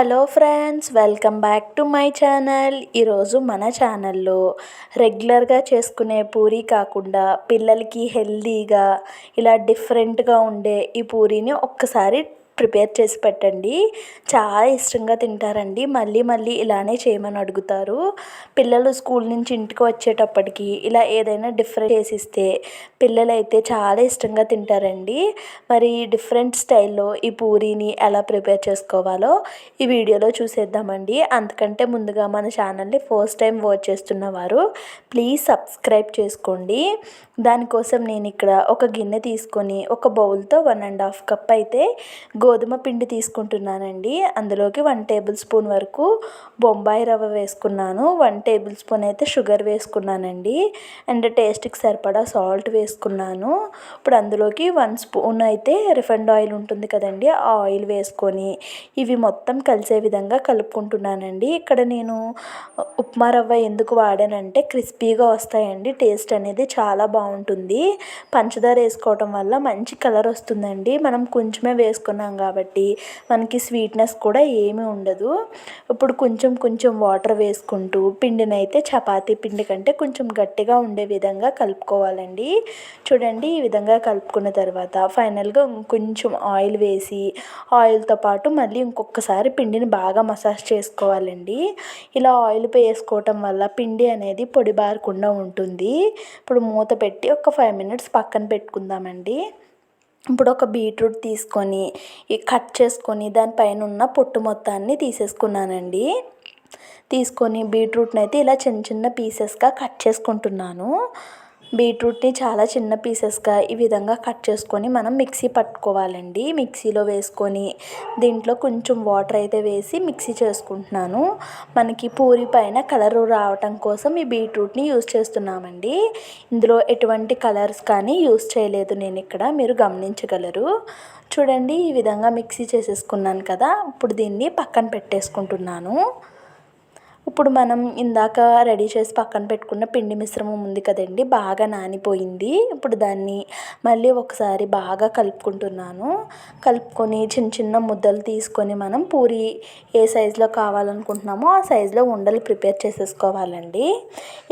Hello friends welcome back to my channel. ఈరోజు మన ఛానల్లో రెగ్యులర్గా చేసుకునే పూరీ కాకుండా పిల్లలకి హెల్తీగా ఇలా డిఫరెంట్గా ఉండే ఈ పూరీని ఒక్కసారి ప్రిపేర్ చేసి పెట్టండి. చాలా ఇష్టంగా తింటారండి. మళ్ళీ మళ్ళీ ఇలానే చేయమని అడుగుతారు. పిల్లలు స్కూల్ నుంచి ఇంటికి వచ్చేటప్పటికి ఇలా ఏదైనా డిఫరెంట్ చేసిస్తే పిల్లలు అయితే చాలా ఇష్టంగా తింటారండి. మరి డిఫరెంట్ స్టైల్లో ఈ పూరీని ఎలా ప్రిపేర్ చేసుకోవాలో ఈ వీడియోలో చూసేద్దామండి. అంతకంటే ముందుగా మన ఛానల్ని ఫస్ట్ టైం వాచ్ చేస్తున్న వారు ప్లీజ్ సబ్స్క్రైబ్ చేసుకోండి. దానికోసం నేను ఇక్కడ ఒక గిన్నె తీసుకొని ఒక బౌల్తో వన్ అండ్ హాఫ్ కప్ అయితే గోధుమ పిండి తీసుకుంటున్నానండి. అందులోకి వన్ టేబుల్ స్పూన్ వరకు బొంబాయి రవ్వ వేసుకున్నాను. వన్ టేబుల్ స్పూన్ అయితే షుగర్ వేసుకున్నానండి. అండ్ టేస్ట్కి సరిపడా సాల్ట్ వేసుకున్నాను. ఇప్పుడు అందులోకి వన్ స్పూన్ అయితే రిఫైండ్ ఆయిల్ ఉంటుంది కదండి. ఆ ఆయిల్ వేసుకొని ఇవి మొత్తం కలిసే విధంగా కలుపుకుంటున్నానండి. ఇక్కడ నేను ఉప్మా రవ్వ ఎందుకు వాడానంటే క్రిస్పీగా వస్తాయండి. టేస్ట్ అనేది చాలా బాగుంటుంది. పంచదార వేసుకోవటం వల్ల మంచి కలర్ వస్తుందండి. మనం కొంచెమే వేసుకున్నాం కాబట్టి మనకి స్వీట్నెస్ కూడా ఏమీ ఉండదు. ఇప్పుడు కొంచెం కొంచెం వాటర్ వేసుకుంటూ పిండిని అయితే చపాతీ పిండి కంటే కొంచెం గట్టిగా ఉండే విధంగా కలుపుకోవాలండి. చూడండి ఈ విధంగా కలుపుకున్న తర్వాత ఫైనల్గా కొంచెం ఆయిల్ వేసి ఆయిల్తో పాటు మళ్ళీ ఇంకొకసారి పిండిని బాగా మసాజ్ చేసుకోవాలండి. ఇలా ఆయిల్ వేసుకోవటం వల్ల పిండి అనేది పొడి బారకుండా ఉంటుంది. ఇప్పుడు మూత పెట్టి ఒక ఫైవ్ మినిట్స్ పక్కన పెట్టుకుందామండి. ఇప్పుడు ఒక బీట్రూట్ తీసుకొని కట్ చేసుకొని దానిపైన ఉన్న పొట్టు మొత్తాన్ని తీసేసుకున్నానండి. తీసుకొని బీట్రూట్ని అయితే ఇలా చిన్న చిన్న పీసెస్గా కట్ చేసుకుంటున్నాను. బీట్రూట్ని చాలా చిన్న పీసెస్గా ఈ విధంగా కట్ చేసుకొని మనం మిక్సీ పట్టుకోవాలండి. మిక్సీలో వేసుకొని దీంట్లో కొంచెం వాటర్ అయితే వేసి మిక్సీ చేసుకుంటున్నాను. మనకి పూరి పైన కలర్ రావటం కోసం ఈ బీట్రూట్ని యూస్ చేస్తున్నామండి. ఇందులో ఎటువంటి కలర్స్ కానీ యూస్ చేయలేదు నేను ఇక్కడ మీరు గమనించగలరు. చూడండి ఈ విధంగా మిక్సీ చేసేసుకున్నాను కదా ఇప్పుడు దీన్ని పక్కన పెట్టేసుకుంటున్నాను. ఇప్పుడు మనం ఇందాక రెడీ చేసి పక్కన పెట్టుకున్న పిండి మిశ్రమం ఉంది కదండి బాగా నానిపోయింది. ఇప్పుడు దాన్ని మళ్ళీ ఒకసారి బాగా కలుపుకుంటున్నాను. కలుపుకొని చిన్న చిన్న ముద్దలు తీసుకొని మనం పూరి ఏ సైజులో కావాలనుకుంటున్నామో ఆ సైజులో ఉండలు ప్రిపేర్ చేసేసుకోవాలండి.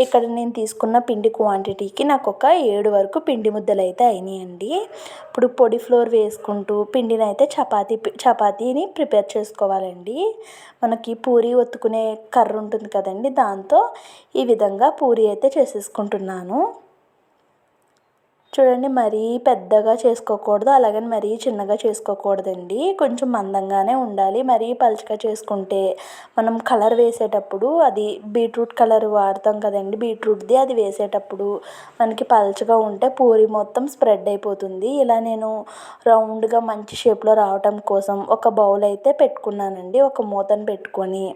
ఇక్కడ నేను తీసుకున్న పిండి క్వాంటిటీకి నాకు ఒక ఏడు వరకు పిండి ముద్దలు అయితే అయినాయండి. ఇప్పుడు పొడి ఫ్లోర్ వేసుకుంటూ పిండిని అయితే చపాతీ చపాతీని ప్రిపేర్ చేసుకోవాలండి. మనకి పూరి ఒత్తుకునే కర్ర ఉంటుంది కదండి. దాంతో ఈ విధంగా పూరి అయితే చేసేసుకుంటున్నాను. చూడండి మరీ పెద్దగా చేసుకోకూడదు అలాగని మరీ చిన్నగా చేసుకోకూడదండి. కొంచెం మందంగానే ఉండాలి. మరీ పలుచగా చేసుకుంటే మనం కలర్ వేసేటప్పుడు అది బీట్రూట్ కలర్ వాడతాం కదండి. బీట్రూట్ది అది వేసేటప్పుడు మనకి పలుచగా ఉంటే పూరి మొత్తం స్ప్రెడ్ అయిపోతుంది. ఇలా నేను రౌండ్గా మంచి షేప్లో రావటం కోసం ఒక బౌల్ అయితే పెట్టుకున్నానండి. ఒక మూతను పెట్టుకొని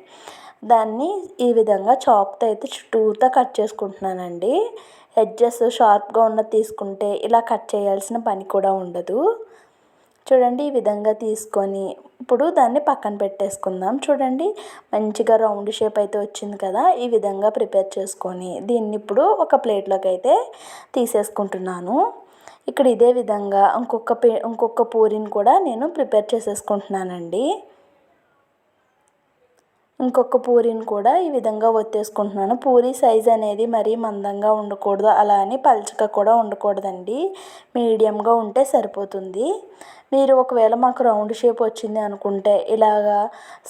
దాన్ని ఈ విధంగా చాక్తో అయితే చుట్టూతా కట్ చేసుకుంటున్నానండి. ఎడ్జెస్ షార్ప్గా ఉన్నది తీసుకుంటే ఇలా కట్ చేయాల్సిన పని కూడా ఉండదు. చూడండి ఈ విధంగా తీసుకొని ఇప్పుడు దాన్ని పక్కన పెట్టేసుకుందాం. చూడండి మంచిగా రౌండ్ షేప్ అయితే వచ్చింది కదా ఈ విధంగా ప్రిపేర్ చేసుకొని దీన్ని ఇప్పుడు ఒక ప్లేట్లోకి అయితే తీసేసుకుంటున్నాను. ఇక్కడ ఇదే విధంగా ఇంకొక పే ఇంకొక పూరిని కూడా నేను ప్రిపేర్ చేసేసుకుంటున్నానండి. ఇంకొక పూరీని కూడా ఈ విధంగా ఒత్తేసుకుంటున్నాను. పూరి సైజ్ అనేది మరీ మందంగా ఉండకూడదు. అలా అని పలచగా కూడా ఉండకూడదండి. మీడియంగా ఉంటే సరిపోతుంది. మీరు ఒకవేళ మాకు రౌండ్ షేప్ వచ్చింది అనుకుంటే ఇలాగా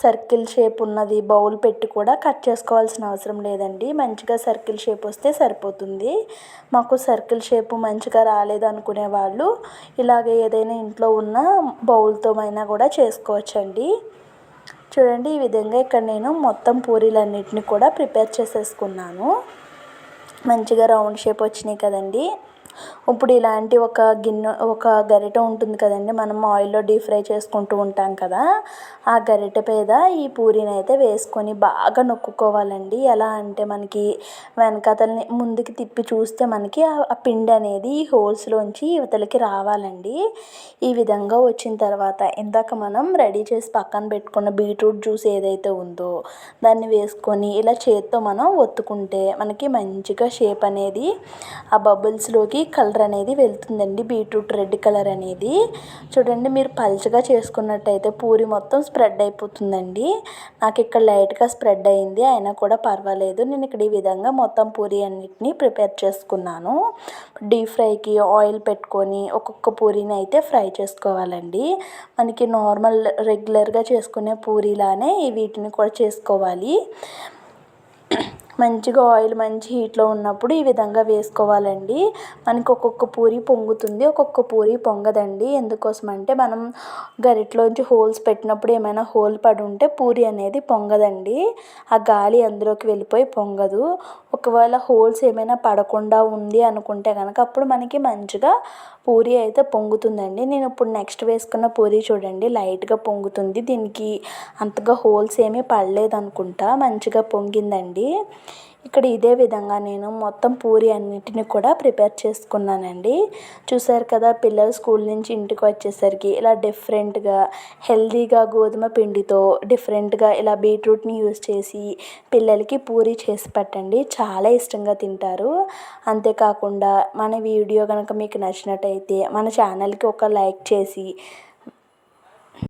సర్కిల్ షేప్ ఉన్నది బౌల్ పెట్టి కూడా కట్ చేసుకోవాల్సిన అవసరం లేదండి. మంచిగా సర్కిల్ షేప్ వస్తే సరిపోతుంది. మాకు సర్కిల్ షేప్ మంచిగా రాలేదు అనుకునే వాళ్ళు ఇలాగే ఏదైనా ఇంట్లో ఉన్న బౌల్తో అయినా కూడా చేసుకోవచ్చండి. చూడండి ఈ విధంగా ఇక్కడ నేను మొత్తం పూరీలన్నిటిని కూడా ప్రిపేర్ చేసేసుకున్నాను. మంచిగా రౌండ్ షేప్ వచ్చినాయి కదండి. ఇప్పుడు ఇలాంటి ఒక గిన్నె ఒక గరిటె ఉంటుంది కదండి మనం ఆయిల్లో డీప్ ఫ్రై చేసుకుంటూ ఉంటాం కదా ఆ గరిటె మీద ఈ పూరీని అయితే వేసుకొని బాగా నొక్కుకోవాలండి. ఎలా అంటే మనకి వెనకతల్ని ముందుకి తిప్పి చూస్తే మనకి ఆ పిండి అనేది హోల్స్లోంచి ఇవతలకి రావాలండి. ఈ విధంగా వచ్చిన తర్వాత ఇందాక మనం రెడీ చేసి పక్కన పెట్టుకున్న బీట్రూట్ జ్యూస్ ఏదైతే ఉందో దాన్ని వేసుకొని ఇలా చేత్తో మనం ఒత్తుకుంటే మనకి మంచిగా షేప్ అనేది ఆ బబుల్స్లోకి కలర్ అనేది వెళ్తుందండి బీట్రూట్ రెడ్ కలర్ అనేది. చూడండి మీరు పల్చగా చేసుకున్నట్టయితే పూరి మొత్తం స్ప్రెడ్ అయిపోతుందండి. నాకు ఇక్కడ లైట్గా స్ప్రెడ్ అయింది అయినా కూడా పర్వాలేదు. నేను ఇక్కడ ఈ విధంగా మొత్తం పూరి అన్నిటినీ ప్రిపేర్ చేసుకున్నాను. డీప్ ఫ్రైకి ఆయిల్ పెట్టుకొని ఒక్కొక్క పూరిని అయితే ఫ్రై చేసుకోవాలండి. మనకి నార్మల్ రెగ్యులర్గా చేసుకునే పూరిలానే వీటిని కూడా చేసుకోవాలి. మంచిగా ఆయిల్ మంచి హీట్లో ఉన్నప్పుడు ఈ విధంగా వేసుకోవాలండి. మనకి ఒక్కొక్క పూరి పొంగుతుంది ఒక్కొక్క పూరి పొంగదండి. ఎందుకోసం అంటే మనం గరిటలోంచి హోల్స్ పెట్టినప్పుడు ఏమైనా హోల్ పడి ఉంటే పూరి అనేది పొంగదండి. ఆ గాలి అందులోకి వెళ్ళిపోయి పొంగదు. ఒకవేళ హోల్స్ ఏమైనా పడకుండా ఉంది అనుకుంటే కనుక అప్పుడు మనకి మంచిగా పూరి అయితే పొంగుతుందండి. నేను ఇప్పుడు నెక్స్ట్ వేసుకున్న పూరి చూడండి లైట్గా పొంగుతుంది. దీనికి అంతగా హోల్స్ ఏమీ పడలేదు అనుకుంటా మంచిగా పొంగిందండి. ఇక్కడ ఇదే విధంగా నేను మొత్తం పూరి అన్నిటిని కూడా ప్రిపేర్ చేసుకున్నానండి. చూసారు కదా పిల్లలు స్కూల్ నుంచి ఇంటికి వచ్చేసరికి ఇలా డిఫరెంట్గా హెల్తీగా గోధుమ పిండితో డిఫరెంట్గా ఇలా బీట్రూట్ని యూస్ చేసి పిల్లలకి పూరి చేసి పెట్టండి. చాలా ఇష్టంగా తింటారు. అంతేకాకుండా మన వీడియో కనుక మీకు నచ్చినట్టయితే మన ఛానల్కి ఒక లైక్ చేసి